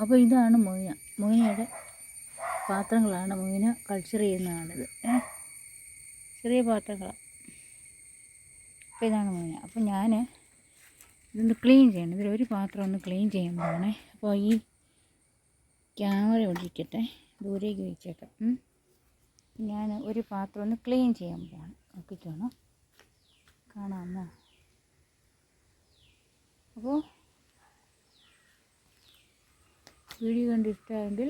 അപ്പോൾ ഇതാണ് മൊയ്ന മൊയ്നയുടെ പാത്രങ്ങളാണ് മൊയ്ന കൾച്ചർ ചെയ്യുന്നതാണിത്. ചെറിയ പാത്രങ്ങളാണ്. അപ്പോൾ ഇതാണ് മൊയ്ന അപ്പോൾ ഞാൻ ഇതൊന്ന് ക്ലീൻ ചെയ്യണം. ഇതിൽ ഒരു പാത്രം ഒന്ന് ക്ലീൻ ചെയ്യാൻ പോകണേ അപ്പോൾ ഈ ക്യാമറ ഒഴിക്കട്ടെ ദൂരേക്ക് വെച്ചേക്കാം. ഞാൻ ഒരു പാത്രം ഒന്ന് ക്ലീൻ ചെയ്യാൻ പോകണം നോക്കിക്കോണം. കാണാമോ അപ്പോൾ വീഡിയോ കണ്ട് ഇഷ്ടമായെങ്കിൽ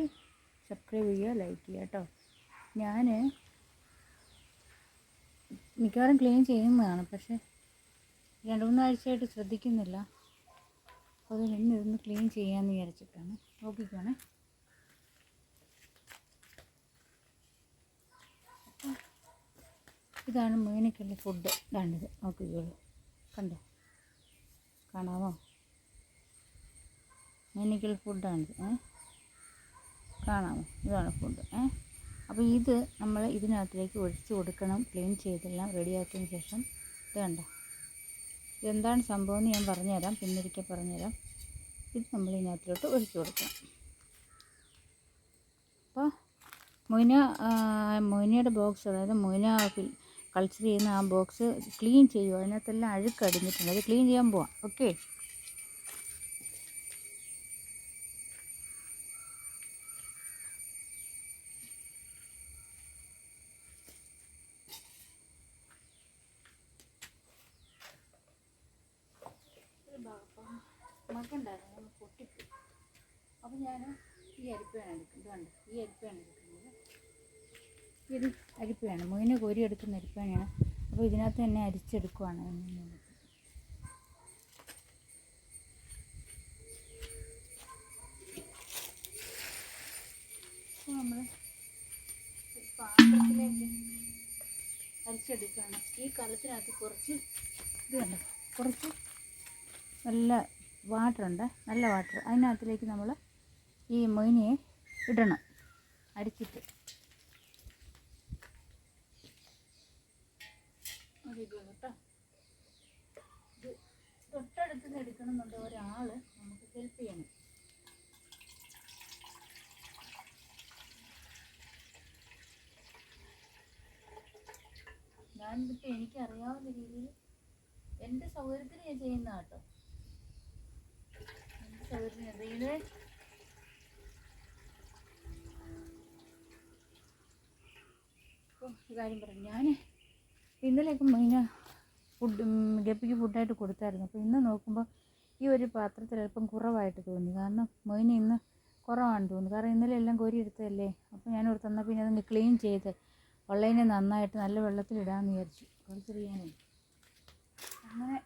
സബ്സ്ക്രൈബ് ചെയ്യുക ലൈക്ക് ചെയ്യുക കേട്ടോ ഞാൻ മിക്കവാറും ക്ലീൻ ചെയ്യുന്നതാണ് പക്ഷേ രണ്ട് മൂന്നാഴ്ചയായിട്ട് ശ്രദ്ധിക്കുന്നില്ല. അപ്പോൾ ഇന്ന് ഇതൊന്ന് ക്ലീൻ ചെയ്യാമെന്ന് വിചാരിച്ചിട്ടാണ്. നോക്കിക്കോണേ. ഇതാണ് മീനക്കുള്ള ഫുഡ് ഇതാണിത്. നോക്കിക്കോളൂ. കണ്ടോ? കാണാമോ? മീനക്കുള്ള ഫുഡാണിത് കാണാമോ? ഇതാണ് ഫുഡ് അപ്പോൾ ഇത് നമ്മൾ ഇതിനകത്തേക്ക് ഒഴിച്ച് കൊടുക്കണം ക്ലീൻ ചെയ്തെല്ലാം റെഡിയാക്കിയതിന് ശേഷം ഇത് കണ്ടോ? ഇതെന്താണ് സംഭവം എന്ന് ഞാൻ പറഞ്ഞുതരാം പിന്നൊരിക്കൽ പറഞ്ഞുതരാം. ഇത് നമ്മൾ ഇതിനകത്തിലോട്ട് ഒഴിച്ച് കൊടുക്കണം. അപ്പോൾ മൊയ്ന മൊയ്നയുടെ ബോക്സ് അതായത് മൊയ്ന കൾച്ചർ ചെയ്യുന്ന ആ ബോക്സ് ക്ലീൻ ചെയ്യുക. അതിനകത്തെല്ലാം അഴുക്ക് അടിഞ്ഞിട്ടുണ്ട്. അത് ക്ലീൻ ചെയ്യാൻ പോവാം. ഓക്കെ മകണ്ടായിരുന്നു പൊട്ടിപ്പോയി അപ്പോൾ ഞാൻ ഈ അരിപ്പ് എടുക്കുന്നത് കണ്ട്? ഈ അരിപ്പയാണ് എടുക്കുന്നത് ഇത് അരിപ്പയാണ് മുയിനെ കോരി എടുക്കുന്ന അരിപ്പ് വേണം. അപ്പോൾ ഇതിനകത്ത് തന്നെ അരിച്ചെടുക്കുവാണ്. നമ്മൾ പാത്രത്തിലേക്ക് അരിച്ചെടുക്കുകയാണ്. ഈ കലത്തിനകത്ത് കുറച്ച് ഇത് കണ്ടോ? കുറച്ച് നല്ല വാട്ടർ ഉണ്ട്. നല്ല വാട്ടർ അതിനകത്തിലേക്ക് നമ്മൾ ഈ മൊയിനെ ഇടണം. അരിച്ചിട്ട്. തൊട്ടടുത്ത് നിന്ന് എടുക്കണമെന്നുണ്ട് എനിക്കറിയാവുന്ന രീതിയിൽ എന്റെ സൗകര്യത്തിന് ഞാൻ ചെയ്യുന്ന കേട്ടോ എന്റെ സൗകര്യത്തിന് എന്തെങ്കിലും ഒരു കാര്യം പറഞ്ഞു ഞാൻ ഇന്നലെയൊക്കെ മീന ഫുഡ് ഗപ്പിക്ക് ഫുഡായിട്ട് കൊടുത്തായിരുന്നു. അപ്പോൾ ഇന്ന് നോക്കുമ്പോൾ ഈ ഒരു പാത്രത്തിൽ അല്പം കുറവായിട്ട് തോന്നി. കാരണം മീന് ഇന്ന് കുറവാണെന്ന് തോന്നുന്നു കാരണം ഇന്നലെ എല്ലാം കോരി എടുത്തതല്ലേ അപ്പോൾ ഞാൻ ഇവിടെ എന്നാൽ പിന്നെ അതങ്ങ് ക്ലീൻ ചെയ്ത് ഉള്ളതിനെ നന്നായിട്ട് നല്ല വെള്ളത്തിലിടാമെന്ന് വിചാരിച്ചു. കുറച്ചറിയാനേ അങ്ങനെ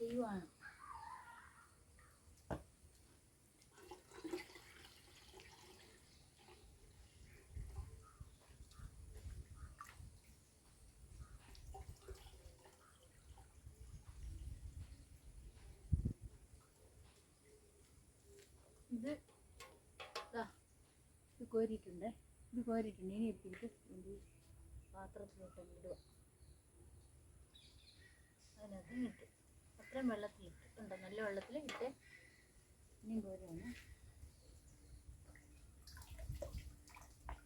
ചെയ്യുവാണ്. ഇത് ഇതാ ഇത് കോരിയിട്ടുണ്ട്. ഇത് കോരിയിട്ടുണ്ട്. ഇനി എത്തിയിട്ട് ഈ പാത്രത്തിലോട്ട് ഇടുക. അതിനകത്ത് ഇട്ട് അത്രയും വെള്ളത്തിൽ ഉണ്ട് നല്ല വെള്ളത്തിൽ ഇട്ട് ഇനിയും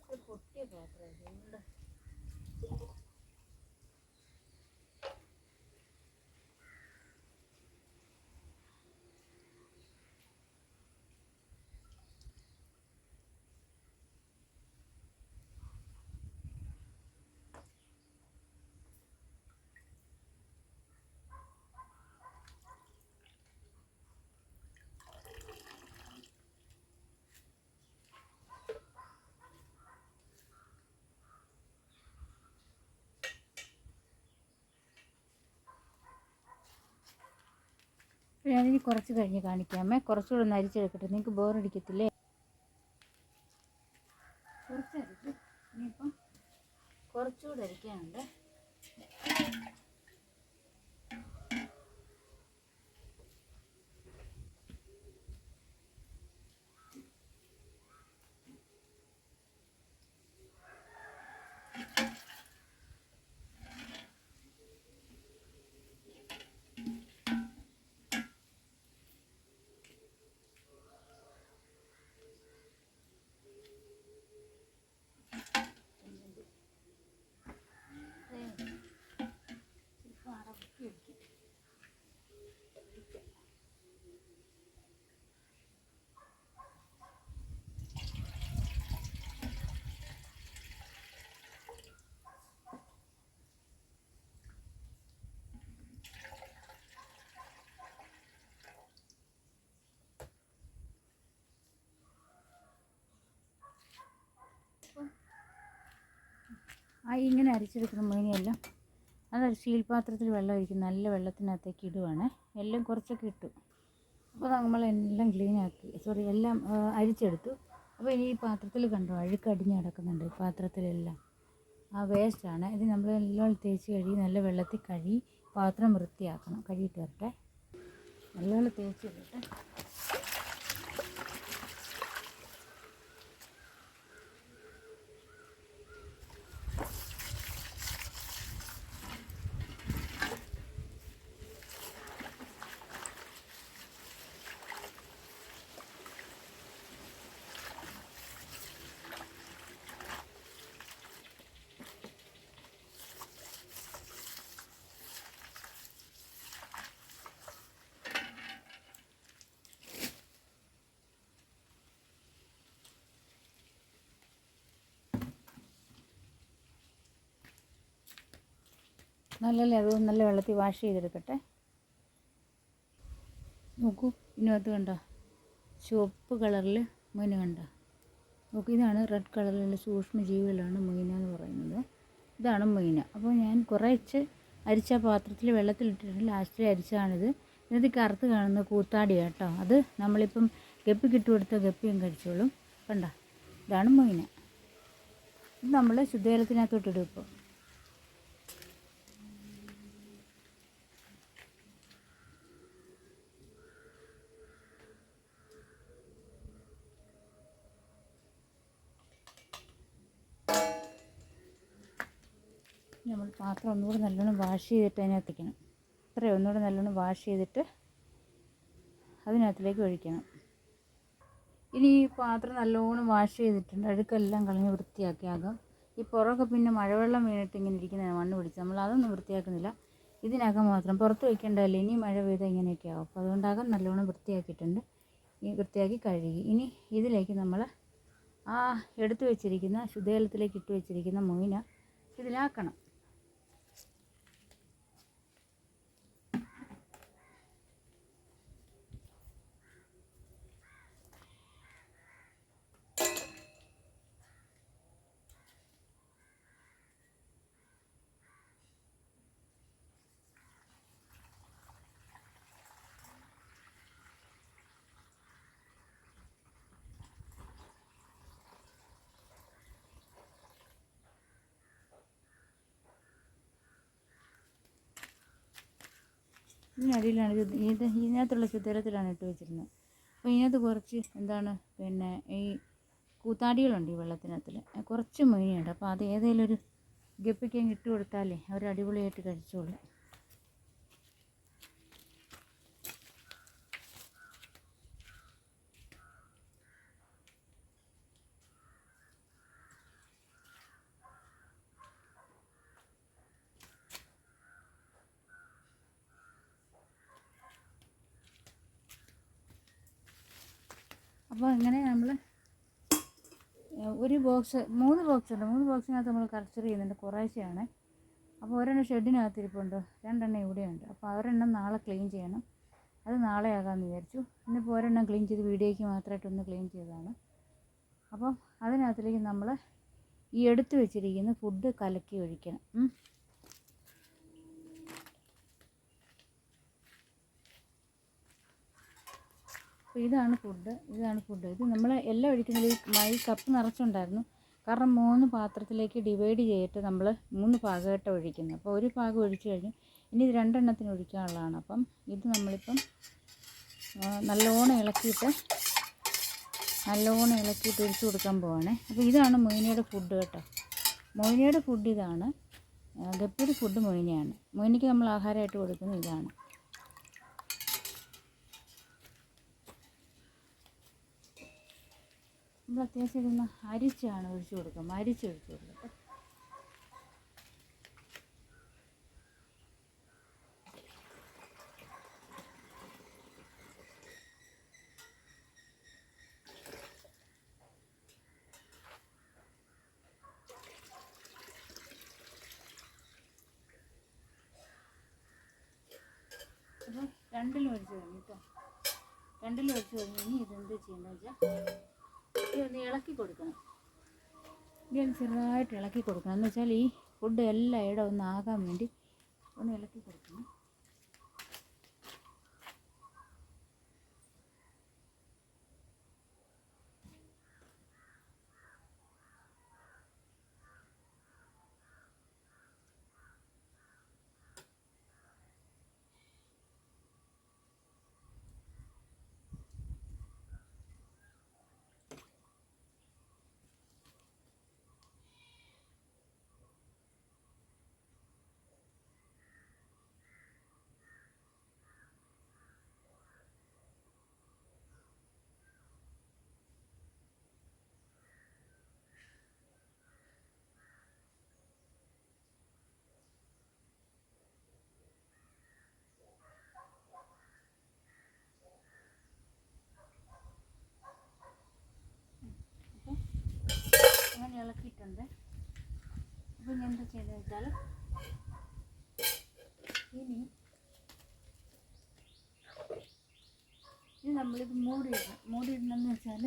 ഇത് പൊട്ടിയ പാത്രമായിരുന്നു. ഞാനിനി കുറച്ച് കഴിഞ്ഞ് കാണിക്കാമേ. കുറച്ചുകൂടെ ഒന്ന് അരിച്ചെടുക്കട്ടെ നിങ്ങൾക്ക് ബോറടിക്കത്തില്ലേ കുറച്ച് അരിച്ച് ഇനിയിപ്പം കുറച്ചുകൂടെ അരിക്കാനുണ്ട് ആ ഇങ്ങനെ അരിച്ചെടുക്കുന്ന മീനെല്ലാം അത് സ്റ്റീൽ പാത്രത്തിൽ വെള്ളം ഒഴിക്കും നല്ല വെള്ളത്തിനകത്തേക്ക് ഇടുവാണ്. എല്ലാം കുറച്ചൊക്കെ ഇട്ടു. അപ്പോൾ നമ്മളെല്ലാം ക്ലീൻ ആക്കി. സോറി എല്ലാം അരിച്ചെടുത്തു. അപ്പോൾ ഇനി ഈ പാത്രത്തിൽ കണ്ടോ അഴുക്ക് അടിഞ്ഞ് കിടക്കുന്നുണ്ട് പാത്രത്തിലെല്ലാം. ആ വേസ്റ്റാണ് ഇത് നമ്മൾ എല്ലാം തേച്ച് കഴുകി നല്ല വെള്ളത്തിൽ കഴുകി പാത്രം വൃത്തിയാക്കണം. കഴുകിയിട്ട് വരട്ടെ. നല്ലോണം തേച്ച് ഇടട്ടെ നല്ലല്ലേ? അത് നല്ല വെള്ളത്തിൽ വാഷ് ചെയ്തെടുക്കട്ടെ. നോക്കൂ ഇതിനകത്ത് കണ്ടോ ചുവപ്പ് കളറിൽ മീൻ കണ്ടോ. നോക്കൂ ഇതാണ് റെഡ് കളറിലുള്ള സൂക്ഷ്മ ജീവികളാണ് മീന എന്ന് പറയുന്നത്. ഇതാണ് മീന അപ്പോൾ ഞാൻ കുറേച്ച് അരിച്ച പാത്രത്തിൽ വെള്ളത്തിലിട്ടിട്ട് ലാസ്റ്റിൽ അരിച്ചതാണിത് ഇതിനകത്ത് കറുത്ത് കാണുന്ന കൂത്താടി കേട്ടോ. അത് നമ്മളിപ്പം ഗപ്പി കിട്ടുകൊടുത്ത കൊടുത്ത ഗപ്പിയും കഴിച്ചോളും കണ്ട ഇതാണ് മീന ഇത് നമ്മൾ ശുദ്ധജലത്തിനകത്തോട്ടിടും ഇപ്പോൾ നമ്മൾ പാത്രം ഒന്നുകൂടി നല്ലോണം വാഷ് ചെയ്തിട്ട് അതിനകത്ത് വയ്ക്കണം ഇത്രയും ഒന്നുകൂടി നല്ലോണം വാഷ് ചെയ്തിട്ട് അതിനകത്തിലേക്ക് ഒഴിക്കണം. ഇനി ഈ പാത്രം നല്ലോണം വാഷ് ചെയ്തിട്ടുണ്ട്. അഴുക്കെല്ലാം കളഞ്ഞ് വൃത്തിയാക്കിയാകാം ഈ പുറമൊക്കെ പിന്നെ മഴവെള്ളം വീണിട്ട് ഇങ്ങനെ ഇരിക്കുന്നതാണ് മണ്ണ് പിടിച്ച് നമ്മൾ അതൊന്നും വൃത്തിയാക്കുന്നില്ല. ഇതിനകം മാത്രം പുറത്ത് വയ്ക്കേണ്ടതല്ലേ ഇനി മഴ പെയ്താൽ ഇങ്ങനെയൊക്കെ ആവും. അപ്പോൾ അതുകൊണ്ടാകാം നല്ലോണം വൃത്തിയാക്കിയിട്ടുണ്ട്. ഈ വൃത്തിയാക്കി കഴുകി. ഇനി ഇതിലേക്ക് നമ്മൾ ആ എടുത്തു വെച്ചിരിക്കുന്ന ശുദ്ധജലത്തിലേക്ക് ഇട്ട് വെച്ചിരിക്കുന്ന മൊയിന ഇതിലാക്കണം. ഇതിനടിയിലാണ് ഇത് ഇത് ഇതിനകത്തുള്ള ശുദ്ധജലത്തിലാണ് ഇട്ട് വെച്ചിരുന്നത്. അപ്പോൾ ഇതിനകത്ത് കുറച്ച് എന്താണ് പിന്നെ ഈ കൂത്താടികളുണ്ട് ഈ വെള്ളത്തിനകത്തിൽ കുറച്ച് മീനുണ്ട്. അപ്പോൾ അത് ഏതെങ്കിലും ഒരു ഗപ്പിക്ക് ഇട്ട് കൊടുത്താലേ അവർ അടിപൊളിയായിട്ട് കഴിച്ചോളും. അപ്പോൾ അങ്ങനെ നമ്മൾ ഒരു ബോക്സ് മൂന്ന് ബോക്സ് ഉണ്ട്. മൂന്ന് ബോക്സിനകത്ത് നമ്മൾ കൾച്ചർ ചെയ്യുന്നുണ്ട്. കുറേശ്ശെയാണ്. അപ്പോൾ ഒരെണ്ണം ഷെഡിനകത്ത് ഇരിപ്പുണ്ട്. രണ്ടെണ്ണം ഇവിടെയുണ്ട്. അപ്പോൾ ഒരെണ്ണം നാളെ ക്ലീൻ ചെയ്യണം. അത് നാളെ ആകാമെന്ന് വിചാരിച്ചു. ഇന്നിപ്പോൾ ഒരെണ്ണം ക്ലീൻ ചെയ്ത് വീഡിയോയ്ക്ക് മാത്രമായിട്ടൊന്ന് ക്ലീൻ ചെയ്തതാണ്. അപ്പം അതിനകത്തിലേക്ക് നമ്മൾ ഈ എടുത്ത് വെച്ചിരിക്കുന്ന ഫുഡ് കലക്കി ഒഴിക്കണം. അപ്പോൾ ഇതാണ് ഫുഡ് ഇതാണ് ഫുഡ് ഇത് നമ്മൾ എല്ലാം ഒഴിക്കുന്നത് ഈ കപ്പ് നിറച്ചുണ്ടായിരുന്നു. കാരണം മൂന്ന് പാത്രത്തിലേക്ക് ഡിവൈഡ് ചെയ്തിട്ട് നമ്മൾ മൂന്ന് ഭാഗമായിട്ട് ഒഴിക്കുന്നത്. അപ്പോൾ ഒരു ഭാഗം ഒഴിച്ചു കഴിഞ്ഞു ഇനി ഇത് രണ്ടെണ്ണത്തിന് ഒഴിക്കാനുള്ളതാണ്. അപ്പം ഇത് നമ്മളിപ്പം നല്ലോണം ഇളക്കിയിട്ട് നല്ലോണം ഇളക്കിയിട്ട് ഒഴിച്ച് കൊടുക്കാൻ പോവാണേ. അപ്പോൾ ഇതാണ് മൊയിനയുടെ ഫുഡ് കേട്ടോ. മൊയിനയുടെ ഫുഡ് ഇതാണ് ഗപ്പിയുടെ ഫുഡ് മൊയിനയാണ് മൊയിനയ്ക്ക് നമ്മൾ ആഹാരമായിട്ട് കൊടുക്കുന്നത് ഇതാണ്. നമ്മൾ അത്യാവശ്യം ഇതൊന്ന് അരിച്ചാണ് ഒഴിച്ച് കൊടുക്കുക. അരിച്ച് ഒഴിച്ച് കൊടുക്കുക രണ്ടിലും ഒഴിച്ച് കഴിഞ്ഞു കേട്ടോ. രണ്ടിലും ഒഴിച്ച് കഴിഞ്ഞ് ഇനി ഇതെന്ത് ചെയ്യണമെന്ന് വെച്ചാൽ ഒന്ന് ഇളക്കി കൊടുക്കണം. ഇനി ഒന്ന് ചെറുതായിട്ട് ഇളക്കി കൊടുക്കണം. എന്ന് വെച്ചാൽ ഈ ഫുഡ് എല്ലാം ഒന്ന് ആകാൻ വേണ്ടി ഒന്ന് ഇളക്കി കൊടുക്കണം. ഇളക്കിയിട്ടുണ്ട് അപ്പോൾ ഞാൻ എന്താ ചെയ്തതെന്ന് വെച്ചാൽ ഇനി ഇനി നമ്മളിത് മൂടിയിടണം. മൂടിയിടണമെന്ന് വെച്ചാൽ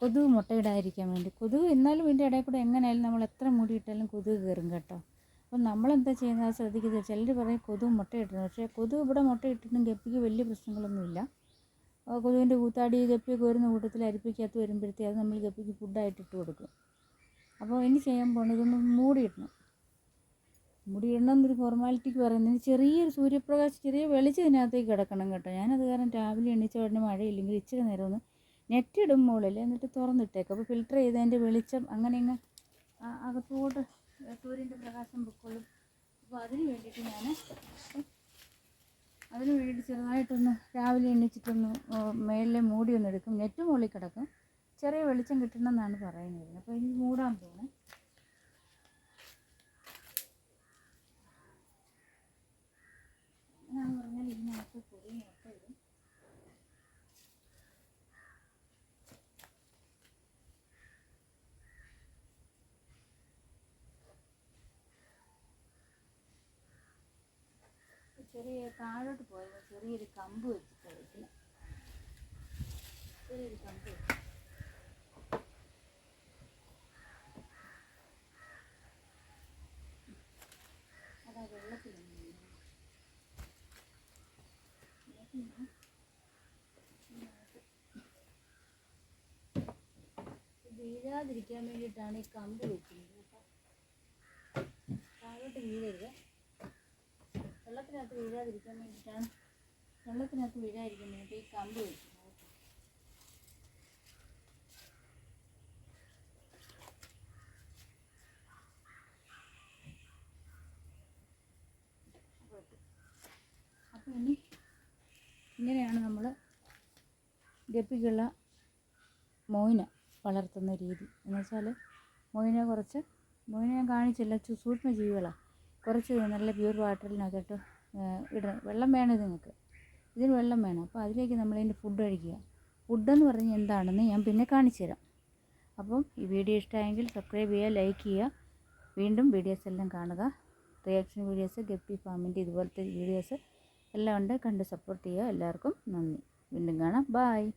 കൊതുക് മുട്ടയിടാതിരിക്കാൻ വേണ്ടി. കൊതുക് എന്നാലും ഇതിന്റെ ഇടയിൽ കൂടെ എങ്ങനെയായാലും നമ്മൾ എത്ര മൂടിയിട്ടാലും കൊതുക് കയറും കേട്ടോ. അപ്പം നമ്മളെന്താ ചെയ്യുന്നത് ശ്രദ്ധിക്കുന്നത് ചിലർ പറയും കൊതുക് മുട്ടയിടണം പക്ഷേ കൊതുക് ഇവിടെ മുട്ടയിട്ടിട്ടും ഗപ്പിക്ക് വലിയ പ്രശ്നങ്ങളൊന്നുമില്ല. കൊതുകിന്റെ കൂത്താടി ഗപ്പിയൊക്കെ വരുന്ന കൂട്ടത്തിൽ അരിപ്പിക്കകത്ത് വരുമ്പോഴത്തേക്കും അത് നമ്മൾ ഗപ്പിക്ക് ഫുഡായിട്ട് ഇട്ട് കൊടുക്കും. അപ്പോൾ ഇനി ചെയ്യാൻ പോകുന്നത് ഇതൊന്ന് മൂടിയിടണം. മൂടിയിടണം എന്നൊരു ഫോർമാലിറ്റിക്ക് പറയുന്നത് ചെറിയൊരു സൂര്യപ്രകാശം ചെറിയ വെളിച്ചം ഇതിനകത്തേക്ക് കിടക്കണം കേട്ടോ. ഞാനത് കാരണം രാവിലെ എണീച്ച ഉടനെ മഴയില്ലെങ്കിൽ ഇച്ചിരി നേരം ഒന്ന് നെറ്റ് ഇടും മുകളിൽ എന്നിട്ട് തുറന്നിട്ടേക്കും. അപ്പോൾ ഫിൽറ്റർ ചെയ്തതിന്റെ വെളിച്ചം അങ്ങനെ ഇങ്ങ് ആ- അകത്തോട്ട് സൂര്യന്റെ പ്രകാശം പൊക്കോളും. അപ്പോൾ അതിന് വേണ്ടിയിട്ട് ഞാൻ അതിന് വേണ്ടിയിട്ട് ചെറുതായിട്ടൊന്ന് രാവിലെ എണ്ണിച്ചിട്ടൊന്ന് മേളിലെ മൂടിയൊന്നെടുക്കും ഒന്ന് നെറ്റ് മുകളിൽ കിടക്കും. ചെറിയ വെളിച്ചം കിട്ടണമെന്നാണ് പറയുന്നത്. അപ്പോൾ ഇനി മൂടാൻ പോകണം ഞാൻ ചെറിയ താഴോട്ട് പോയത്. ചെറിയൊരു കമ്പ് വെച്ചിട്ട് ചെറിയൊരു കമ്പ് വെച്ച് അതാ വെള്ളത്തിൽ വീഴാതിരിക്കാൻ വേണ്ടിയിട്ടാണ് ഈ കമ്പ് വെക്കുന്നത് താഴോട്ട് വീഴരുത്. വെള്ളത്തിനകത്ത് വീഴാതിരിക്കാൻ വേണ്ടിയിട്ടാണ് വെള്ളത്തിനകത്ത് വീഴാതിരിക്കാൻ വേണ്ടിയിട്ട് ഈ കമ്പ് വെക്കുന്നത് അപ്പോൾ ഇനി ഇങ്ങനെയാണ് നമ്മൾ ഗപ്പിക്കുള്ള മോയിന വളർത്തുന്ന രീതി. എന്ന് വെച്ചാൽ മോയിനെ കുറച്ച് മോയിനെ ഞാൻ കാണിച്ചില്ല സൂക്ഷ്മ ജീവികളാണ് കുറച്ച് നല്ല പ്യൂർ വാട്ടറിനകത്തോട്ട് ഇടണം. വെള്ളം വേണം നിങ്ങൾക്ക് ഇതിന് വെള്ളം വേണം. അപ്പോൾ അതിലേക്ക് നമ്മൾ അതിന്റെ ഫുഡ് കഴിക്കുക. ഫുഡെന്ന് പറഞ്ഞ് എന്താണെന്ന് ഞാൻ പിന്നെ കാണിച്ചു തരാം അപ്പം ഈ വീഡിയോ ഇഷ്ടമായെങ്കിൽ സബ്സ്ക്രൈബ് ചെയ്യുക ലൈക്ക് ചെയ്യുക. വീണ്ടും വീഡിയോസ് എല്ലാം കാണുക. റിയാക്ഷൻ വീഡിയോസ് ഗപ്പി ഫാമിന്റെ ഇതുപോലത്തെ വീഡിയോസ് എല്ലാം ഉണ്ട്. കണ്ട് സപ്പോർട്ട് ചെയ്യുക. എല്ലാവർക്കും നന്ദി. വീണ്ടും കാണാം. ബായ്